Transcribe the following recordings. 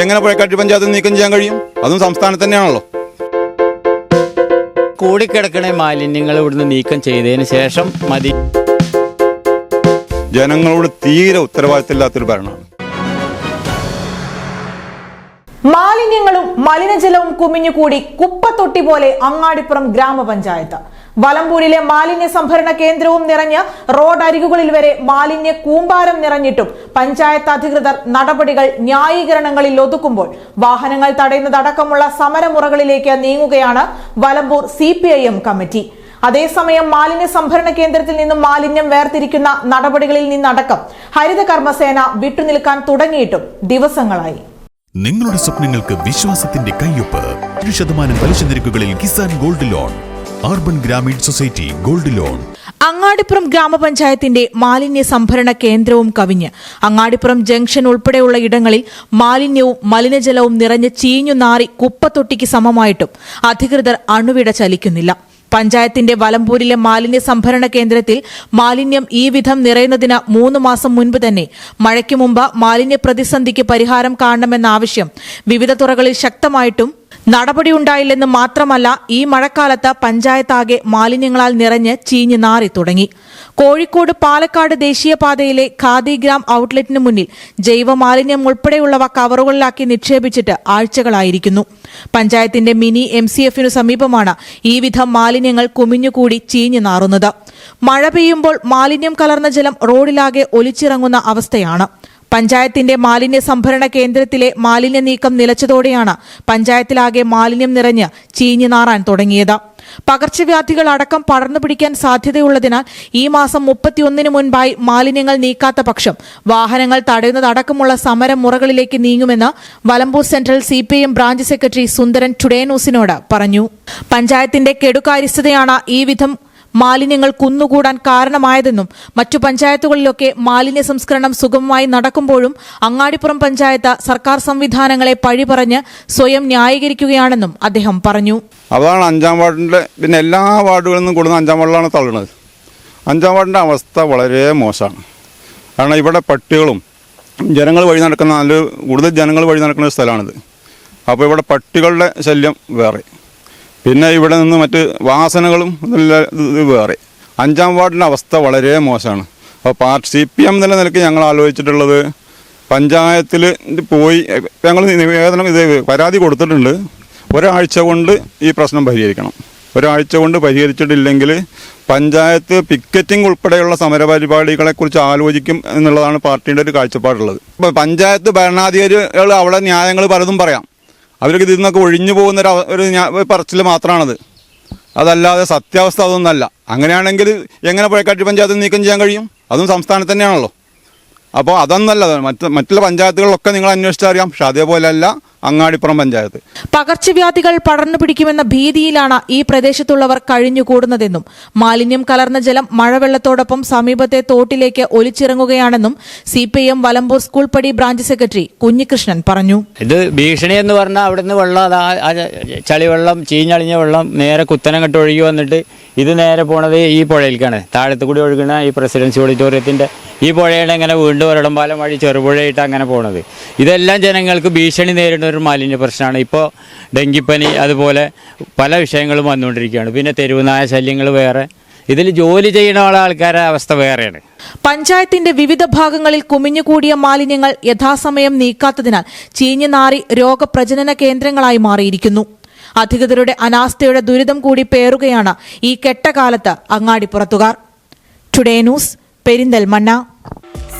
എങ്ങനെ പുഴക്കാട്ടി പഞ്ചായത്ത് നീക്കം ചെയ്യാൻ കഴിയും? അതും സംസ്ഥാനത്ത് തന്നെയാണല്ലോ. കൂടിക്കിടക്കണ മാലിന്യങ്ങൾ ഇവിടുന്ന് നീക്കം ചെയ്തതിന് ശേഷം മതി. ജനങ്ങളോട് തീരെ ഉത്തരവാദിത്തമില്ലാത്തൊരു ഭരണമാണ്. മാലിന്യങ്ങളും മലിനജലവും കുമിഞ്ഞുകൂടി കുപ്പത്തൊട്ടി പോലെ അങ്ങാടിപ്പുറം ഗ്രാമപഞ്ചായത്ത്. വലമ്പൂരിലെ മാലിന്യ സംഭരണ കേന്ദ്രവും നിറഞ്ഞ് റോഡ് അരികുകളിൽ വരെ മാലിന്യ കൂമ്പാരം നിറഞ്ഞിട്ടും പഞ്ചായത്ത് അധികൃതർ നടപടികൾ ന്യായീകരണങ്ങളിൽ ഒതുക്കുമ്പോൾ വാഹനങ്ങൾ തടയുന്നതടക്കമുള്ള സമരമുറകളിലേക്ക് നീങ്ങുകയാണ് വലമ്പൂർ സി കമ്മിറ്റി. അതേസമയം മാലിന്യ സംഭരണ കേന്ദ്രത്തിൽ നിന്നും മാലിന്യം വേർതിരിക്കുന്ന നടപടികളിൽ നിന്നടക്കം ഹരിത കർമ്മസേന വിട്ടുനിൽക്കാൻ തുടങ്ങിയിട്ടും ദിവസങ്ങളായി. നിങ്ങളുടെ സ്വപ്നങ്ങൾക്ക് വിശ്വാസത്തിന്റെ കയ്യൊപ്പ്. ഏഴ് ശതമാനം പലിശ നിരക്കുകളിൽ Kisan gold loan. Urban Grameen society gold loan Angadipuram ഗ്രാമപഞ്ചായത്തിന്റെ മാലിന്യ സംഭരണ കേന്ദ്രവും കവിഞ്ഞ്. അങ്ങാടിപ്പുറം ജംഗ്ഷൻ ഉൾപ്പെടെയുള്ള ഇടങ്ങളിൽ മാലിന്യവും മലിനജലവും നിറഞ്ഞ് ചീഞ്ഞു നാറി കുപ്പത്തൊട്ടിക്ക് സമമായിട്ടും അധികൃതർ അണുവിട ചലിക്കുന്നില്ല. പഞ്ചായത്തിന്റെ വലമ്പൂരിലെ മാലിന്യ സംഭരണ കേന്ദ്രത്തിൽ മാലിന്യം ഈ വിധം നിറയുന്നതിന് മൂന്ന് മാസം മുൻപ് തന്നെ മഴയ്ക്ക് മുമ്പ് മാലിന്യ പ്രതിസന്ധിക്ക് പരിഹാരം കാണണമെന്ന ആവശ്യം വിവിധ തുറകളിൽ ശക്തമായിട്ടും നടപടിയുണ്ടായില്ലെന്ന് മാത്രമല്ല ഈ മഴക്കാലത്ത് പഞ്ചായത്താകെ മാലിന്യങ്ങളാൽ നിറഞ്ഞ് ചീഞ്ഞ് നാറി തുടങ്ങി. കോഴിക്കോട് പാലക്കാട് ദേശീയപാതയിലെ ഖാദിഗ്രാം ഔട്ട്ലെറ്റിന് മുന്നിൽ ജൈവമാലിന്യം ഉൾപ്പെടെയുള്ളവ കവറുകളിലാക്കി നിക്ഷേപിച്ചിട്ട് ആഴ്ചകളായിരിക്കുന്നു. പഞ്ചായത്തിന്റെ മിനി എം സി എഫിനു സമീപമാണ് ഈ വിധം മാലിന്യങ്ങൾ കുമിഞ്ഞുകൂടി ചീഞ്ഞു നാറുന്നത്. മഴ പെയ്യുമ്പോൾ മാലിന്യം കലർന്ന ജലം റോഡിലാകെ ഒലിച്ചിറങ്ങുന്ന അവസ്ഥയാണ്. പഞ്ചായത്തിന്റെ മാലിന്യ സംഭരണ കേന്ദ്രത്തിലെ മാലിന്യ നീക്കം നിലച്ചതോടെയാണ് പഞ്ചായത്തിലാകെ മാലിന്യം നിറഞ്ഞ് ചീഞ്ഞു നാറാൻ തുടങ്ങിയത്. പകർച്ചവ്യാധികൾ അടക്കം പടർന്നു പിടിക്കാൻ സാധ്യതയുള്ളതിനാൽ ഈ മാസം മുപ്പത്തിയൊന്നിന് മുൻപായി മാലിന്യങ്ങൾ നീക്കാത്ത പക്ഷം വാഹനങ്ങൾ തടയുന്നതടക്കമുള്ള സമരം മുറകളിലേക്ക് നീങ്ങുമെന്ന് Valambur central C branch secretary Sundaran today ന്യൂസിനോട് പറഞ്ഞു. പഞ്ചായത്തിന്റെ കെടുകാര്യസ്ഥതയാണ് ഈ വിധം മാലിന്യങ്ങൾ കുന്നുകൂടാൻ കാരണമായതെന്നും മറ്റു പഞ്ചായത്തുകളിലൊക്കെ മാലിന്യ സംസ്കരണം സുഗമമായി നടക്കുമ്പോഴും അങ്ങാടിപ്പുറം പഞ്ചായത്ത് സർക്കാർ സംവിധാനങ്ങളെ പഴിപറഞ്ഞ് സ്വയം ന്യായീകരിക്കുകയാണെന്നും അദ്ദേഹം പറഞ്ഞു. അതാണ് അഞ്ചാം വാർഡിന്റെ പിന്നെ എല്ലാ വാർഡുകളിൽ നിന്നും കൂടുന്ന അഞ്ചാം വാർഡിലാണ് തള്ളുന്നത്. അഞ്ചാം വാർഡിന്റെ അവസ്ഥ വളരെ മോശമാണ്. കാരണം ഇവിടെ പട്ടികളും ജനങ്ങൾ വഴി നടക്കുന്ന നല്ല കൂടുതൽ ജനങ്ങൾ വഴി നടക്കുന്ന ഒരു സ്ഥലമാണിത്. അപ്പോൾ ഇവിടെ പട്ടികളുടെ ശല്യം വേറെ. പിന്നെ ഇവിടെ നിന്ന് മറ്റ് വാസനകളും ഇത് വേറെ. അഞ്ചാം വാർഡിന്റെ അവസ്ഥ വളരെ മോശമാണ്. അപ്പോൾ പാർട്ടി സി പി എം എന്നുള്ള നിലയ്ക്ക് ഞങ്ങൾ ആലോചിച്ചിട്ടുള്ളത് പഞ്ചായത്തിൽ പോയി ഞങ്ങൾ നിവേദനം ഇത് പരാതി കൊടുത്തിട്ടുണ്ട്. ഒരാഴ്ച കൊണ്ട് ഈ പ്രശ്നം പരിഹരിക്കണം. ഒരാഴ്ച കൊണ്ട് പരിഹരിച്ചിട്ടില്ലെങ്കിൽ പഞ്ചായത്ത് പിക്കറ്റിംഗ് ഉൾപ്പെടെയുള്ള സമരപരിപാടികളെക്കുറിച്ച് ആലോചിക്കും എന്നുള്ളതാണ് പാർട്ടിയുടെ ഒരു കാഴ്ചപ്പാടുള്ളത്. ഇപ്പോൾ പഞ്ചായത്ത് ഭരണാധികാരികൾ അവിടെ ന്യായങ്ങൾ പലതും പറയാം. അവർക്ക് ഇതിൽ നിന്നൊക്കെ ഒഴിഞ്ഞു പോകുന്ന ഒരു പറച്ചിൽ മാത്രമാണത് അതല്ലാതെ സത്യാവസ്ഥ അതൊന്നല്ല അങ്ങനെയാണെങ്കിൽ എങ്ങനെ പുഴക്കാട്ടി പഞ്ചായത്ത് നീക്കം ചെയ്യാൻ കഴിയും? അതും സംസ്ഥാനത്ത് തന്നെയാണല്ലോ. അപ്പോൾ അതൊന്നല്ല മറ്റ് മറ്റുള്ള പഞ്ചായത്തുകളിലൊക്കെ നിങ്ങൾ അന്വേഷിച്ചറിയാം. പക്ഷെ അതേപോലെയല്ല അങ്ങാടിപ്പുറം പഞ്ചായത്ത്. പകർച്ചവ്യാധികൾ പടർന്നു പിടിക്കുമെന്ന ഭീതിയിലാണ് ഈ പ്രദേശത്തുള്ളവർ കഴിഞ്ഞുകൂടുന്നതെന്നും മാലിന്യം കലർന്ന ജലം മഴവെള്ളത്തോടൊപ്പം സമീപത്തെ തോട്ടിലേക്ക് ഒലിച്ചിറങ്ങുകയാണെന്നും C P M Valambur school പടി ബ്രാഞ്ച് സെക്രട്ടറി കുഞ്ഞികൃഷ്ണൻ പറഞ്ഞു. ഇത് ഭീഷണി എന്ന് പറഞ്ഞാൽ അവിടുന്ന് വെള്ളം ചളിവെള്ളം ചീഞ്ഞളിഞ്ഞ വെള്ളം നേരെ കുത്തനം കെട്ട് ഒഴുകി വന്നിട്ട് ഇത് നേരെ പോണത് ഈ പുഴയിലേക്കാണ് താഴത്തുകൂടി ഒഴുകുന്ന ഈ പ്രസിഡൻസി ഓഡിറ്റോറിയത്തിന്റെ ഈ പുഴയുടെ ഇങ്ങനെ വീണ്ടും ഒരിടംപാലം വഴി ചെറുപുഴയിട്ട് അങ്ങനെ പോണത്. ഇതെല്ലാം ജനങ്ങൾക്ക് ഭീഷണി നേരിടുന്ന ഒരു മാലിന്യ പ്രശ്നമാണ്. ഇപ്പോൾ ഡെങ്കിപ്പനി അതുപോലെ പല വിഷയങ്ങളും വന്നുകൊണ്ടിരിക്കുകയാണ്. പിന്നെ തെരുവുനായ ശല്യങ്ങൾ വേറെ. ഇതിൽ ജോലി ചെയ്യുന്ന ആൾക്കാരുടെ അവസ്ഥ വേറെയാണ്. പഞ്ചായത്തിന്റെ വിവിധ ഭാഗങ്ങളിൽ കുമിഞ്ഞുകൂടിയ മാലിന്യങ്ങൾ യഥാസമയം നീക്കാത്തതിനാൽ ചീഞ്ഞു നാറി രോഗപ്രജനന കേന്ദ്രങ്ങളായി മാറിയിരിക്കുന്നു. അധികൃതരുടെ അനാസ്ഥയുടെ ദുരിതം കൂടി പേറുകയാണ് ഈ കെട്ടകാലത്ത് അങ്ങാടിപ്പുറത്തുകാർ. Today news Perinthalmanna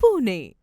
Pune.